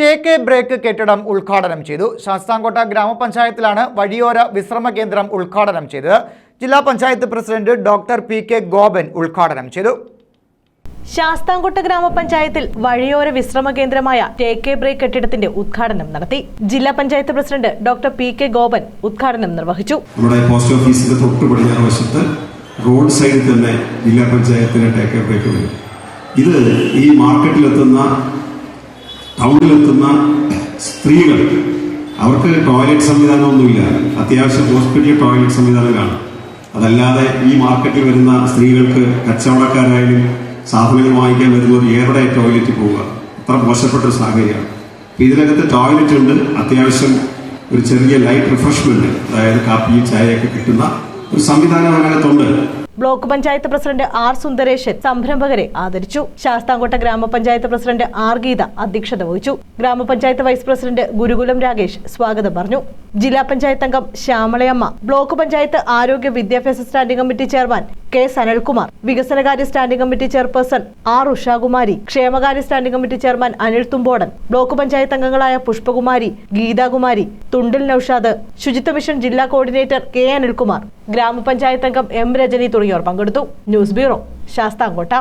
Take A break കെട്ടിടം ഉദ്ഘാടനം ചെയ്തു. ശാസ്താംകോട്ട ഗ്രാമപഞ്ചായത്തിലാണ് വഴിയോര വിശ്രമ കേന്ദ്രം ഉദ്ഘാടനം ചെയ്തത്. ജില്ലാ panchayat president doctor P K Gopan ഉദ്ഘാടനം ചെയ്തു. ശാസ്താംകോട്ട ഗ്രാമപഞ്ചായത്തിൽ വഴിയോര വിശ്രമ കേന്ദ്രമായ ടേക്ക് എ ബ്രേക്ക് കെട്ടിടത്തിന്റെ ഉദ്ഘാടനം നടത്തി. ജില്ലാ panchayat president doctor P K Gopan ഉദ്ഘാടനം നിർവഹിച്ചു. നമ്മുടെ പോസ്റ്റ് ഓഫീസിന്റെ തൊട്ട് പടിഞ്ഞാറ് വശത്ത് റോഡ് സൈഡിൽ തന്നെ ജില്ലാ പഞ്ചായത്തിന് ടേക്ക് ബ്രേക്ക് വരും ഇത് ഈ മാർക്കറ്റിലെത്തുന്ന ടൗണിലെത്തുന്ന സ്ത്രീകൾ അവർക്ക് ടോയ്ലറ്റ് സംവിധാനമൊന്നുമില്ല. അത്യാവശ്യം ഹോസ്പിറ്റൽ ടോയ്ലറ്റ് സംവിധാനം കാണും. അതല്ലാതെ ഈ മാർക്കറ്റിൽ വരുന്ന സ്ത്രീകൾക്ക് കച്ചവടക്കാരായാലും സാധനങ്ങൾ വാങ്ങിക്കാൻ വരുന്നവർ ഏറെ ടോയ്ലറ്റിൽ പോവുക. അത്ര മോശപ്പെട്ട ഒരു സാഹചര്യമാണ് ഇതിനകത്ത് ടോയ്ലറ്റ് ഉണ്ട്. അത്യാവശ്യം ഒരു ചെറിയ ലൈറ്റ് റിഫ്രഷ്മെന്റ് അതായത് കാപ്പി ചായയൊക്കെ കിട്ടുന്ന ഒരു സംവിധാനം അതിനകത്തുണ്ട്. Block panchayat president R Sundaresan സംരംഭകരെ ആദരിച്ചു. ശാസ്താംകോട്ട ഗ്രാമപഞ്ചായത്ത് പ്രസിഡന്റ് ആർ ഗീത അധ്യക്ഷത വഹിച്ചു. ഗ്രാമപഞ്ചായത്ത് വൈസ് പ്രസിഡന്റ് ഗുരുകുലം രാകേഷ് സ്വാഗതം പറഞ്ഞു. ജില്ലാ പഞ്ചായത്ത് അംഗം ശ്യാമളയമ്മ ബ്ലോക്ക് പഞ്ചായത്ത് ആരോഗ്യ വിദ്യാഭ്യാസ standing committee chairman K Sanalkumar വികസനകാര്യ standing committee chairperson R Ushakumari ക്ഷേമകാര്യ standing committee chairman Anil Thumbodan block panchayat അംഗങ്ങളായ പുഷ്പകുമാരി ഗീതാകുമാരി തുണ്ടിൽ നൌഷാദ് ശുചിത്വ മിഷൻ ജില്ലാ കോർഡിനേറ്റർ കെ അനിൽകുമാർ ഗ്രാമപഞ്ചായത്ത് അംഗം എം രജനി തുടങ്ങിയവർ പങ്കെടുത്തു. News bureau Sasthamkotta.